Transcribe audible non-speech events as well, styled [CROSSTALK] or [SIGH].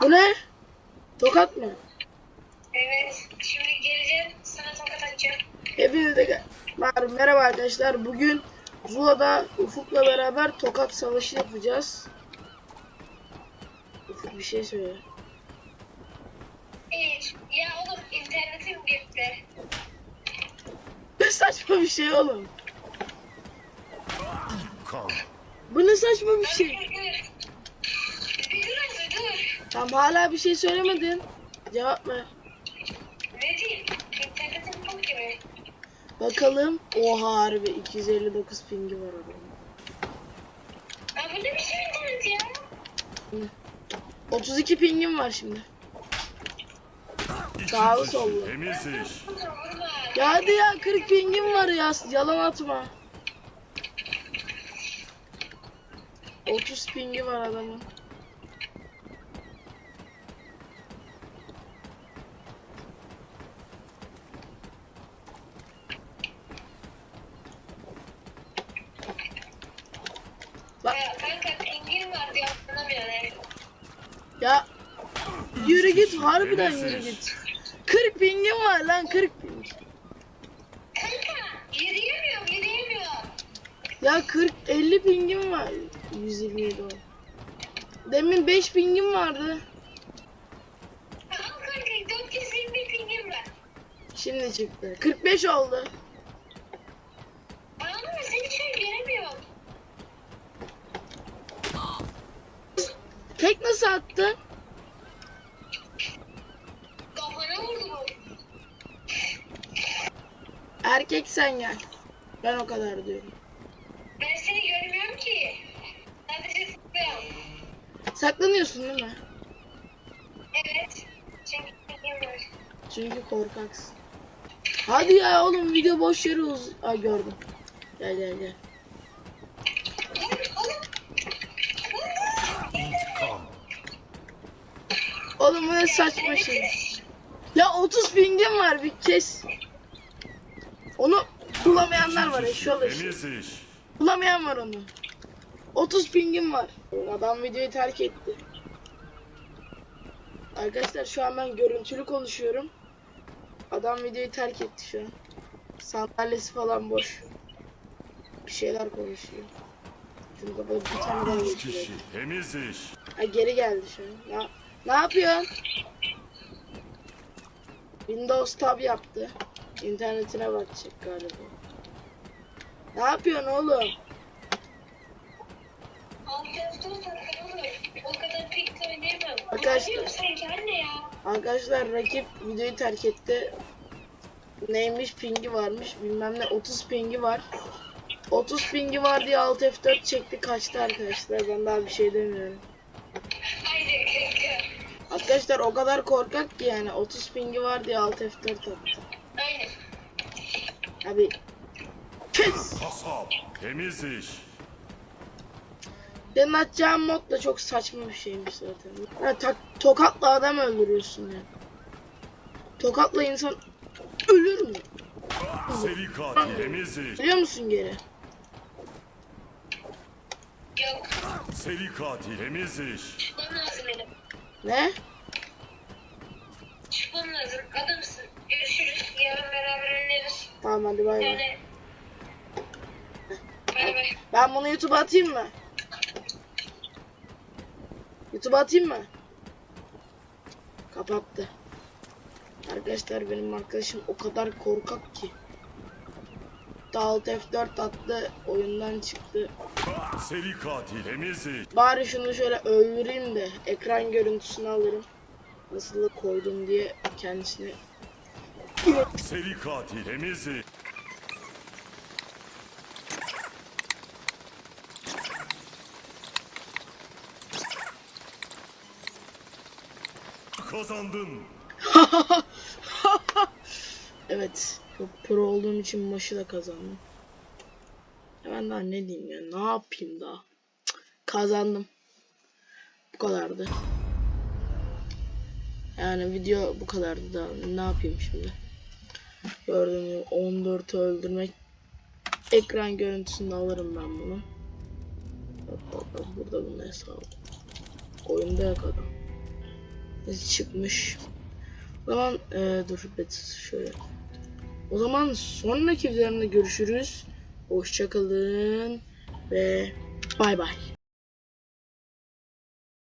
Bu ne? Tokat mı? Evet. Şimdi geleceğim. Sana tokat atacağım. Hepinize gel- Mer- merhaba arkadaşlar. Bugün Zula'da Ufuk'la beraber tokat savaşı yapacağız. Ufuk bir şey söyle. Hiç. Ya oğlum internetim gitti. Ne saçma bir şey oğlum. Bu ne saçma bir şey. dur dur. Bir dur hadi dur. Tam hala bir şey söylemedin. Cevap ver. Ne diyeyim? İnternetim çok gibi. Bakalım. Oha harbi 259 pingi var adamın. Ya bu ne biçim internet ya? 32 pingim var şimdi. Sağlı sollu. Temiz iş. Ya hadi ya 40 pingim var ya. Yalan atma. 30 pingi var adamın. Bak Ya kanka pingin var diye anlamıyorum. yani. Ya yürü git harbiden yürü git. 40 pingim var lan 40 ping. Kanka yürüyemiyorum yürüyemiyorum. Ya 40 50 pingim var. 127 o. Demin 5 pingim vardı. Al kanka 421 pingin var. Şimdi çıktı. 45 oldu. Ama seni şu an göremiyorum. Tek nasıl attı? Erkek sen gel. Ben o kadar diyorum. Ben seni görmüyorum ki. Sadece sıkıyorum. Saklanıyorsun değil mi? Evet. Çünkü var. Çünkü korkaksın. Hadi ya oğlum video boş yere uz... Ay gördüm. Gel gel gel. Oğlum, oğlum. İntikam. Oğlum bu ne saçma şey. Ya 30 pingim var bir kes. Onu bulamayanlar var eşyol eşyol. Temiz iş. Bulamayan var onu. 30 pingim var. Adam videoyu terk etti. Arkadaşlar şu an ben görüntülü konuşuyorum. Adam videoyu terk etti şu an. Sandalyesi falan boş. Bir şeyler konuşuyor. Kapatıp bir tane daha geçiyor. kişi. Temiz iş. Ha geri geldi şu an. Ne, ne yapıyorsun? Windows tab yaptı. İnternetine bakacak galiba. Ne yapıyorsun oğlum? Arkadaşlar-. Arkadaşlar rakip videoyu terk etti. Neymiş pingi varmış bilmem ne 30 pingi var. 30 pingi var diye alt F4 çekti kaçtı arkadaşlar ben daha bir şey demiyorum. Arkadaşlar o kadar korkak ki yani 30 pingi var diye alt F4 attı. Aynen. Abi kes. Kasap. Temiz iş. Senin atacağın mod da çok saçma bir şeymiş zaten. Ha, ta- tokatla adam öldürüyorsun ya. Tokatla insan ölür mü? Seri katil. Temiz iş. Biliyor musun geri? Yok. Seri katil. Temiz iş. Ne? Çıkmam lazım. Adamsın. Görüşürüz. Yarın beraber oynarız. Tamam hadi bay bay. Yani. Bay bay. Ben bunu YouTube'a atayım mı? YouTube'a atayım mı? Kapattı. Arkadaşlar benim arkadaşım o kadar korkak ki. Alt F4 attı, oyundan çıktı. Seri katil. Temiz iş. Bari şunu şöyle öldüreyim de ekran görüntüsünü alırım. Nasıl da koydum diye kendisine. Seri katil. Temiz iş. Kazandın. [LAUGHS] evet, çok pro olduğum için maçı da kazandım. Ben daha ne diyeyim ya, ne yapayım daha? Cık, Kazandım. Bu kadardı. Yani video bu kadardı da ne yapayım şimdi? Gördüğünüz gibi 14 öldürmek ekran görüntüsünü alırım ben bunu. Burada bunun hesabı. Oyunda yok adam. çıkmış. O zaman e, dur bet şöyle. O zaman sonraki videolarında görüşürüz. Hoşçakalın ve bay bay.